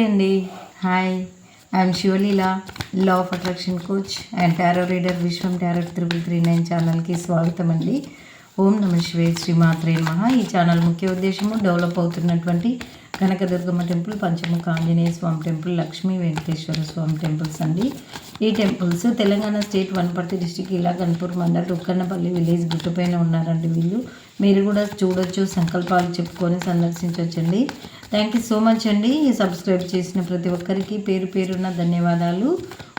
అండి. Hi. I'm Sivaleela law of attraction coach and tarot reader Viswam tarot triple three nine ఛానల్కి స్వాగతం అండి. ఓం నమ శివే శ్రీమాత్రే మహా ఈ ఛానల్ ముఖ్య ఉద్దేశము డెవలప్ అవుతున్నటువంటి Kanakadurgamma temple Panchamukha Anjaneya Swamy temple Lakshmi Venkateswara Swamy temples అండి. ఈ temples Telangana state Wanaparthy district ఇలా గన్పూర్ మండల్ రుక్కన్నపల్లి విలేజ్ గుట్టుపైన ఉన్నారండి వీళ్ళు. మీరు కూడా చూడొచ్చు సంకల్పాలు చెప్పుకొని సందర్శించవచ్చండి థ్యాంక్ యూ సో మచ్ అండి. సబ్స్క్రైబ్ చేసిన ప్రతి ఒక్కరికి పేరు పేరున్న ధన్యవాదాలు.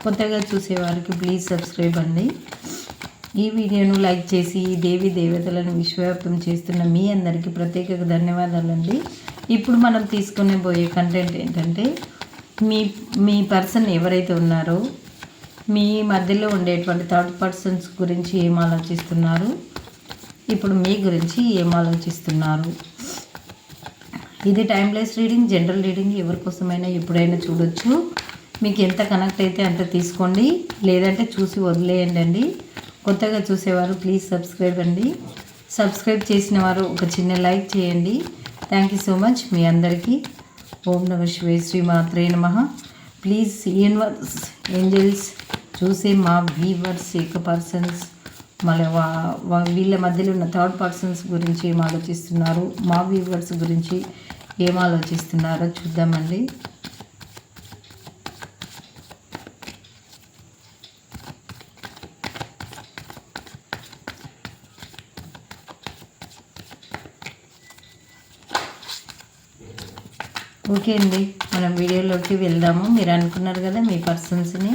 కొత్తగా చూసేవారికి ప్లీజ్ సబ్స్క్రైబ్ అండి. ఈ వీడియోను లైక్ చేసి ఈ దేవి దేవతలను విశ్వవ్యాప్తం చేస్తున్న మీ అందరికీ ప్రత్యేక ధన్యవాదాలండి ఇప్పుడు మనం తీసుకునే పోయే కంటెంట్ ఏంటంటే మీ మీ పర్సన్ ఎవరైతే ఉన్నారో మీ మధ్యలో ఉండేటువంటి థర్డ్ పర్సన్స్ గురించి ఏం ఆలోచిస్తున్నారు? ఇప్పుడు మీ గురించి ఏం ఆలోచిస్తున్నారు? ఇది టైమ్లెస్ రీడింగ్ జనరల్ రీడింగ్ ఎవరి కోసమైనా ఎప్పుడైనా చూడొచ్చు. మీకు ఎంత కనెక్ట్ అయితే అంత తీసుకోండి. లేదంటే చూసి వదిలేయండి అండి. కొత్తగా చూసేవారు ప్లీజ్ సబ్స్క్రైబ్ అండి. సబ్స్క్రైబ్ చేసిన వారు ఒక చిన్న లైక్ చేయండి. థ్యాంక్ యూ సో మచ్ మీ అందరికీ ఓం నమ శివే శ్రీ మాత్రే నమ. ప్లీజ్ యూనివర్స్ ఏంజల్స్ చూసే మా వీవర్స్ ఏక పర్సన్స్ మళ్ళీ వీళ్ళ మధ్యలో ఉన్న థర్డ్ పర్సన్స్ గురించి ఏం ఆలోచిస్తున్నారు? మా వీవర్స్ గురించి ఏం ఆలోచిస్తున్నారో చూద్దామండి. ఓకే అండి మనం వీడియోలోకి వెళ్దాము. మీరు అనుకున్నారు కదా మీ పర్సన్స్ని.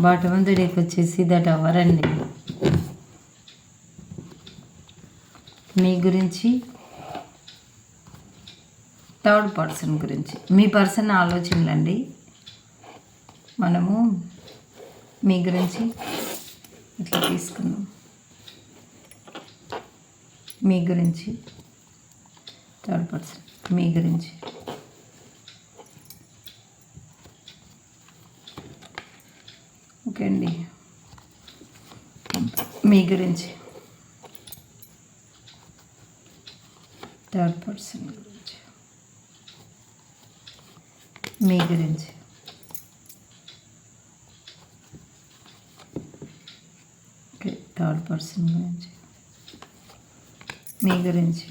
బాటమ్ డేకి వచ్చేసి దట్ అవర్ అండి. మీ గురించి థర్డ్ పర్సన్ గురించి. మీ పర్సన్ ఆలోచనలండి. మనము మీ గురించి ఇట్లా తీసుకుందాం. మీ గురించి థర్డ్ పర్సన్ మీ గురించి. ఓకే అండి. మీ గురించి. థర్డ్ పర్సన్ గురించి. మీ గురించి. ఓకే థర్డ్ పర్సన్ గురించి. మీ గురించి.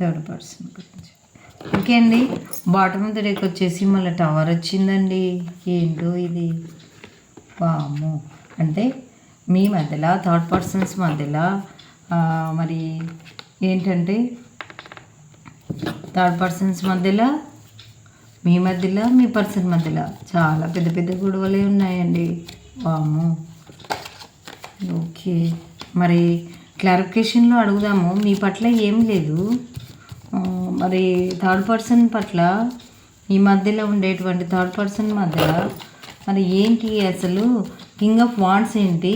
థర్డ్ పర్సన్ గురించి. ఓకే అండి బాటమ్ దగ్గరికి వచ్చేసి మళ్ళీ టవర్ వచ్చిందండి. ఏంటో ఇది? వాము అంటే మీ మధ్యలో థర్డ్ పర్సన్స్ మధ్యలో మరి ఏంటంటే థర్డ్ పర్సన్స్ మధ్యలో మీ మధ్యలో మీ పర్సన్ మధ్యలో చాలా పెద్ద పెద్ద గొడవలే ఉన్నాయండి. వాము ఓకే. మరి క్లారిఫికేషన్లో అడుగుదాము. మీ పట్ల ఏం లేదు. మరి థర్డ్ పర్సన్ పట్ల ఈ మధ్యలో ఉండేటువంటి థర్డ్ పర్సన్ మధ్యలో మరి ఏంటి అసలు కింగ్ ఆఫ్ వాండ్స్ ఏంటి?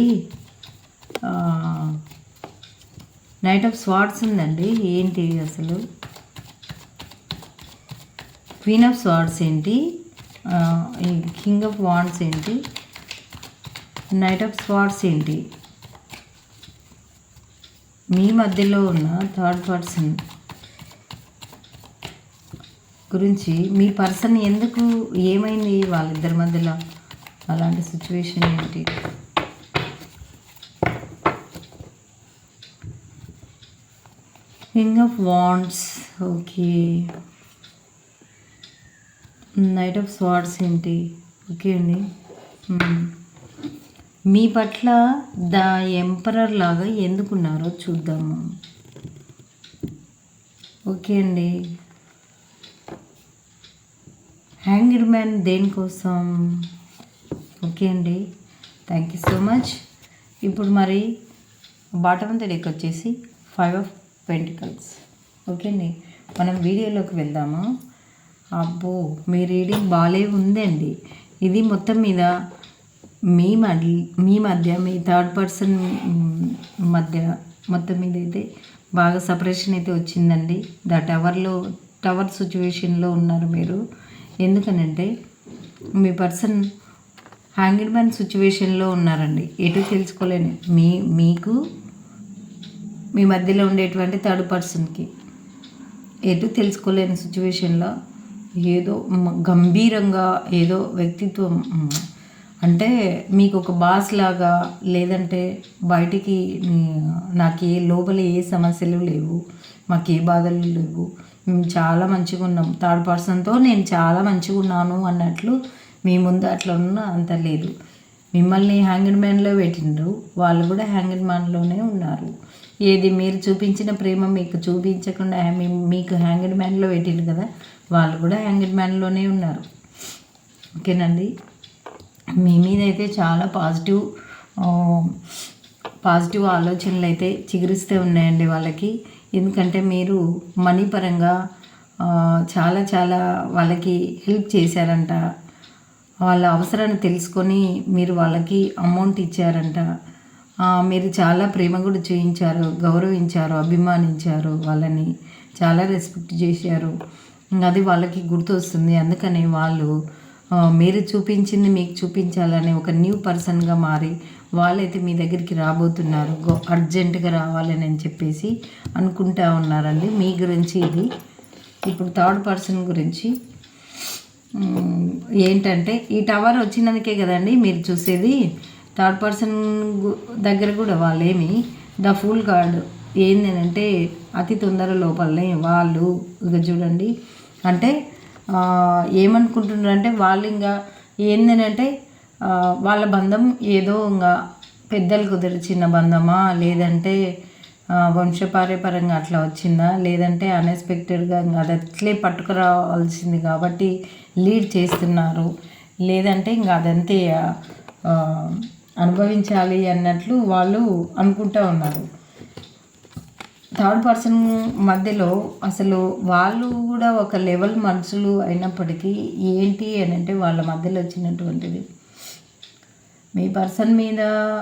నైట్ ఆఫ్ స్వార్డ్స్ ఉందండి. ఏంటి అసలు? క్వీన్ ఆఫ్ స్వార్డ్స్ ఏంటి? కింగ్ ఆఫ్ వాండ్స్ ఏంటి? నైట్ ఆఫ్ స్వార్డ్స్ ఏంటి? మీ మధ్యలో ఉన్న థర్డ్ పర్సన్ గురించి మీ పర్సన్ ఎందుకు ఏమైంది వాళ్ళిద్దరి మధ్యలో? అలాంటి సిచ్యువేషన్ ఏంటి? King of wands okay knight of swords ఏంటి? ఓకే అండి. Hmm. మీ పట్ల ద ఎంపరర్ లాగా ఎందుకున్నారో చూద్దాము. ఓకే అండి. హ్యాంగిడ్ మ్యాన్ దేనికోసం? ఓకే అండి. థ్యాంక్ యూ సో మచ్ ఇప్పుడు మరి బాటమ్ డెక్ వచ్చేసి ఫైవ్ ఆఫ్ పెంటికల్స్ ఓకే అండి. మనం వీడియోలోకి వెళ్దామా? అబ్బో మీ రీడింగ్ బాగాలే ఉందండి. ఇది మొత్తం మీద మీ మధ్య మీ మధ్య మీ థర్డ్ పర్సన్ మధ్య మొత్తం మీద అయితే బాగా సపరేషన్ అయితే వచ్చిందండి. ద టవర్లో టవర్ సిచ్యువేషన్లో ఉన్నారు మీరు. ఎందుకనంటే మీ పర్సన్ హ్యాంగిడ్ మ్యాన్ సిచ్యువేషన్లో ఉన్నారండి. ఎటు తెలుసుకోలేని మీ మీకు మీ మధ్యలో ఉండేటువంటి థర్డ్ పర్సన్కి ఎటు తెలుసుకోలేని సిచ్యువేషన్లో ఏదో గంభీరంగా ఏదో వ్యక్తిత్వం అంటే మీకు ఒక బాస్ లాగా లేదంటే బయటికి నాకు ఏ లోపల ఏ సమస్యలు లేవు మాకు ఏ బాధలు లేవు చాలా మంచిగా ఉన్నాం. థర్డ్ పర్సన్తో నేను చాలా మంచిగా ఉన్నాను అన్నట్లు మీ ముందు అట్లా ఉన్న అంత లేదు. మిమ్మల్ని హ్యాంగిడ్ మ్యాన్లో పెట్టిండ్రు. వాళ్ళు కూడా హ్యాంగిడ్ మ్యాన్లోనే ఉన్నారు. ఏది మీరు చూపించిన ప్రేమ మీకు చూపించకుండా మీకు హ్యాంగిడ్ మ్యాన్లో పెట్టిండ్రు కదా వాళ్ళు కూడా హ్యాంగిడ్ మ్యాన్లోనే ఉన్నారు. ఓకేనండి? మీ మీద అయితే చాలా పాజిటివ్ పాజిటివ్ ఆలోచనలు అయితే చిగురిస్తూ ఉన్నాయండి వాళ్ళకి. ఎందుకంటే మీరు మనీ పరంగా చాలా చాలా వాళ్ళకి హెల్ప్ చేశారంట. వాళ్ళ అవసరాన్ని తెలుసుకొని మీరు వాళ్ళకి అమౌంట్ ఇచ్చారంట. మీరు చాలా ప్రేమ కూడా చూపించారు గౌరవించారు అభిమానించారు వాళ్ళని. చాలా రెస్పెక్ట్ చేశారు. అది వాళ్ళకి గుర్తొస్తుంది. అందుకని వాళ్ళు మీరు చూపించింది మీకు చూపించాలని ఒక న్యూ పర్సన్గా మారి వాళ్ళైతే మీ దగ్గరికి రాబోతున్నారు. గో అర్జెంటుగా రావాలని అని చెప్పేసి అనుకుంటా ఉన్నారండి. మీ గురించి ఇది. ఇప్పుడు థర్డ్ పర్సన్ గురించి ఏంటంటే ఈ టవర్ వచ్చినందుకే కదండి మీరు చూసేది. థర్డ్ పర్సన్ దగ్గర కూడా వాళ్ళేమి ద ఫుల్ గార్డ్ ఏంటంటే అతి తొందర లోపలనే వాళ్ళు. ఇక చూడండి. అంటే ఏమనుకుంటున్నారంటే ఏమనుకుంటున్నారు అంటే వాళ్ళు ఇంకా ఏంటంటే వాళ్ళ బంధం ఏదో ఇంకా పెద్దలు కుదిర్చిన బంధమా? లేదంటే వంశపార్యపరంగా అట్లా వచ్చిందా? లేదంటే అన్ఎక్స్పెక్టెడ్గా ఇంకా అది అట్లే పట్టుకురావాల్సింది కాబట్టి లీడ్ చేస్తున్నారు. లేదంటే ఇంకా అదంతే అనుభవించాలి అన్నట్లు వాళ్ళు అనుకుంటూ ఉన్నారు. థర్డ్ పర్సన్ మధ్యలో అసలు వాళ్ళు కూడా ఒక లెవెల్ మనుషులు అయినప్పటికీ ఏంటి అని అంటే వాళ్ళ మధ్యలో వచ్చినటువంటిది. మీ పర్సన్ మీద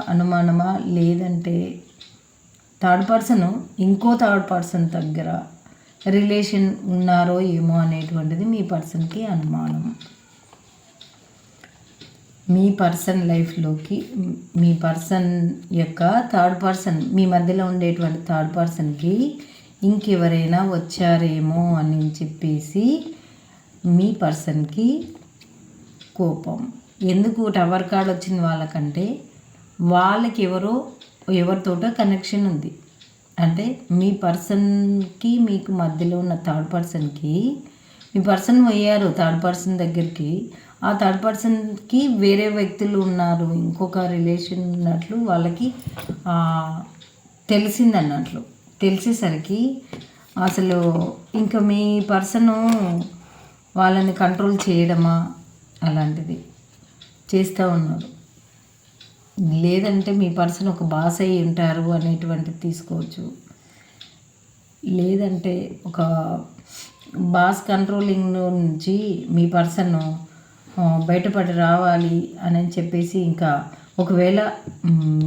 అనుమానమా? లేదంటే థర్డ్ పర్సన్ ఇంకో థర్డ్ పర్సన్ దగ్గర రిలేషన్ ఉన్నారో ఏమో అనేటువంటిది మీ పర్సన్కి అనుమానం. మీ పర్సన్ లైఫ్లోకి మీ పర్సన్ యొక్క థర్డ్ పర్సన్ మీ మధ్యలో ఉండేటువంటి థర్డ్ పర్సన్కి ఇంకెవరైనా వచ్చారేమో అని చెప్పేసి మీ పర్సన్కి కోపం. ఎందుకు టవర్ కార్డ్ వచ్చింది వాళ్ళకంటే వాళ్ళకి ఎవరో ఎవరితోటో కనెక్షన్ ఉంది. అంటే మీ పర్సన్కి మీకు మధ్యలో ఉన్న థర్డ్ పర్సన్కి మీ పర్సన్ పోయారు థర్డ్ పర్సన్ దగ్గరికి ఆ థర్డ్ పర్సన్కి వేరే వ్యక్తులు ఉన్నారు ఇంకొక రిలేషన్ ఉన్నట్లు వాళ్ళకి తెలిసింది అన్నట్లు తెలిసేసరికి అసలు ఇంకా మీ పర్సను వాళ్ళని కంట్రోల్ చేయడమా? అలాంటిది. చేస్తూ ఉన్నారు. లేదంటే మీ పర్సన్ ఒక బాస్ అయి ఉంటారు అనేటువంటిది తీసుకోవచ్చు. లేదంటే ఒక బాస్ కంట్రోలింగ్ నుంచి మీ పర్సన్ బయటపడి రావాలి అని చెప్పేసి ఇంకా ఒకవేళ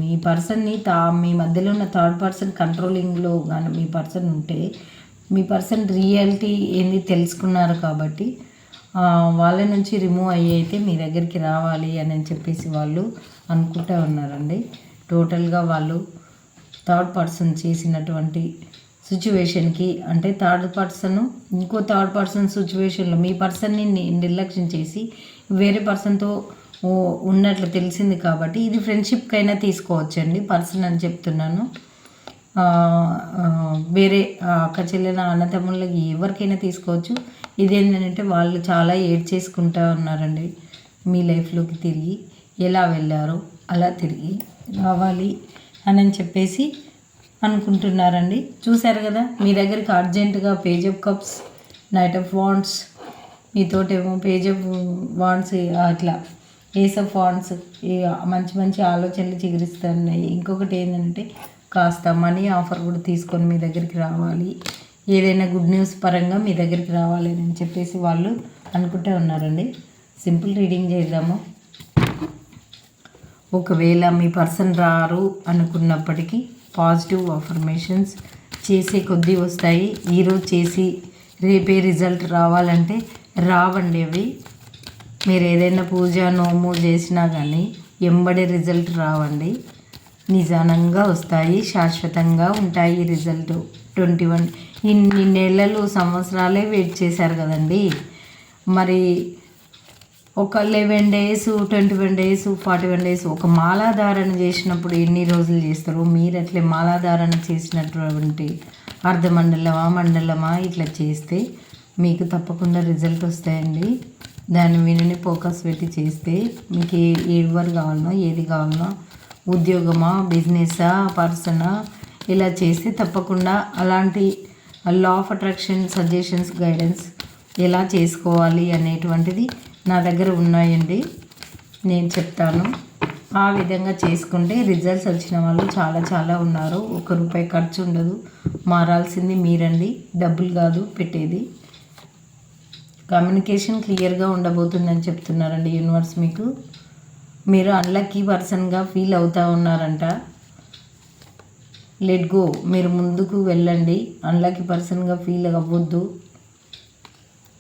మీ పర్సన్ని తా మీ మధ్యలో ఉన్న థర్డ్ పర్సన్ కంట్రోలింగ్లో కానీ మీ పర్సన్ ఉంటే మీ పర్సన్ రియాలిటీ ఏంది తెలుసుకున్నారు కాబట్టి వాళ్ళ నుంచి రిమూవ్ అయ్యి అయితే మీ దగ్గరికి రావాలి అని చెప్పేసి వాళ్ళు అనుకుంటూ ఉన్నారండి. టోటల్గా వాళ్ళు థర్డ్ పర్సన్ చేసినటువంటి సిచ్యువేషన్కి అంటే థర్డ్ పర్సన్ ఇంకో థర్డ్ పర్సన్ సిచ్యువేషన్లో మీ పర్సన్ని ని- నిర్లక్ష్యం చేసి వేరే పర్సన్తో ఉన్నట్లు తెలిసింది కాబట్టి ఇది ఫ్రెండ్షిప్కైనా తీసుకోవచ్చండి పర్సన్ అని చెప్తున్నాను. వేరే ఆ, అక్క చెల్లెల అన్నతమ్ముళ్ళకి ఎవరికైనా తీసుకోవచ్చు. ఇదేంటంటే వాళ్ళు చాలా ఏడ్ చేసుకుంటా ఉన్నారండి. మీ లైఫ్లోకి తిరిగి ఎలా వెళ్ళారో అలా తిరిగి రావాలి అని చెప్పేసి అనుకుంటున్నారండి. చూశారు కదా మీ దగ్గరికి అర్జెంటుగా page of cups knight of wands మీతోటేమో page of wands అట్లా ఏస్ ఆఫ్ వాండ్స్ మంచి మంచి ఆలోచనలు చిగురిస్తున్నాయి. ఇంకొకటి ఏంటంటే కాస్త మనీ ఆఫర్ కూడా తీసుకొని మీ దగ్గరికి రావాలి. ఏదైనా గుడ్ న్యూస్ పరంగా మీ దగ్గరికి రావాలి అని చెప్పేసి వాళ్ళు అనుకుంటూ ఉన్నారండి. సింపుల్ రీడింగ్ చేద్దాము. ఒకవేళ మీ పర్సన్ రారు అనుకున్నప్పటికీ పాజిటివ్ అఫర్మేషన్స్ చేసే కొద్దీ వస్తాయి. ఈరోజు చేసి రేపే రిజల్ట్ రావాలంటే రావండి అవి. మీరు ఏదైనా పూజ నోము చేసినా కానీ ఎంబడే రిజల్ట్ రావండి. నిజానంగా వస్తాయి శాశ్వతంగా ఉంటాయి రిజల్ట్. ట్వంటీ వన్ ఇన్ని నెలలు సంవత్సరాలే వెయిట్ చేశారు కదండి. మరి ఒక eleven days twenty one days forty one days ఒక మాలాధారణ చేసినప్పుడు ఎన్ని రోజులు చేస్తారు? మీరు అట్లే మాలాధారణ చేసినటువంటి అర్ధమండలమా మండలమా ఇట్లా చేస్తే మీకు తప్పకుండా రిజల్ట్ వస్తాయండి. దాని వినని ఫోకస్ పెట్టి చేస్తే మీకు ఏ ఎవరు కావాలనో ఏది కావాలనో ఉద్యోగమా బిజినెసా పర్సనా? ఇలా చేస్తే తప్పకుండా అలాంటి law of attraction suggestions guidance ఎలా చేసుకోవాలి అనేటువంటిది నా దగ్గర ఉన్నాయండి. నేను చెప్తాను. ఆ విధంగా చేసుకుంటే రిజల్ట్స్ వచ్చిన వాళ్ళు చాలా చాలా ఉన్నారు. ఒక్క రూపాయి ఖర్చు ఉండదు. మారాల్సింది మీరండి. డబ్బులు కాదు పెట్టేది. కమ్యూనికేషన్ క్లియర్గా ఉండబోతుందని చెప్తున్నారండి యూనివర్స్ మీకు. మీరు అన్లక్కీ పర్సన్గా ఫీల్ అవుతూ ఉన్నారంట. లెట్ గో మీరు ముందుకు వెళ్ళండి. అన్లక్కీ పర్సన్గా ఫీల్ అవ్వద్దు.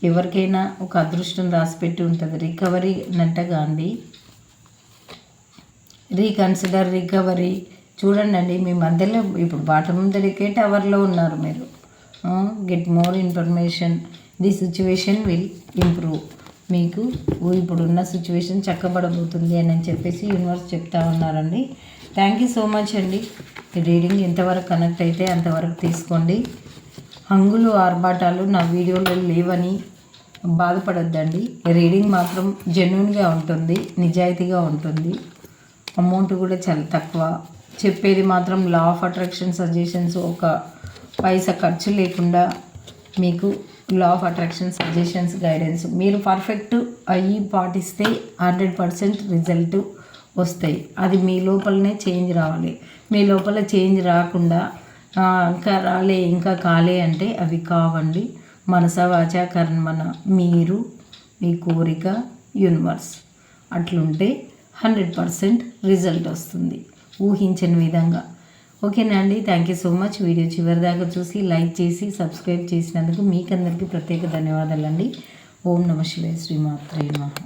ఎవరికైనా ఒక అదృష్టం రాసిపెట్టి ఉంటుంది. రికవరీ అంటగా అండి రీకన్సిడర్ రికవరీ చూడండి అండి మీ మధ్యలో ఇప్పుడు బాటమ్ దొరికే టవర్లో ఉన్నారు మీరు. Get more information the situation will improve మీకు ఇప్పుడున్న సిచ్యువేషన్ చక్కబడబోతుంది అని చెప్పేసి యూనివర్స్ చెప్తా ఉన్నారండి. థ్యాంక్ యూ సో మచ్ అండి. ఈ రీడింగ్ ఎంతవరకు కనెక్ట్ అయితే అంతవరకు తీసుకోండి. హంగులు ఆర్భాటాలు నా వీడియోలో లేవని బాధపడొద్దండి. రీడింగ్ మాత్రం జెన్యున్గా ఉంటుంది నిజాయితీగా ఉంటుంది. అమౌంట్ కూడా చాలా తక్కువ. చెప్పేది మాత్రం లా ఆఫ్ అట్రాక్షన్ సజెషన్స్ ఒక పైసా ఖర్చు లేకుండా మీకు law of attraction suggestions guidance మీరు పర్ఫెక్ట్ అయ్యి పాటిస్తే హండ్రెడ్ పర్సెంట్ రిజల్ట్ వస్తాయి. అది మీ లోపలనే చేంజ్ రావాలి. మీ లోపల చేంజ్ రాకుండా ఇంకా రాలే ఇంకా కాలే అంటే అవి కావండి. మనస వాచ కర్మన మీరు మీ కోరిక యూనివర్స్ అట్లుంటే హండ్రెడ్ పర్సెంట్ రిజల్ట్ వస్తుంది. ఊహించని విధంగా. ఓకేనా అండి? Thank you so much video చివరి దాకా చూసి లైక్ చేసి సబ్స్క్రైబ్ చేసినందుకు మీకందరికీ ప్రత్యేక ధన్యవాదాలండి. ఓం నమ శివాయ శ్రీమాత్రే నమః.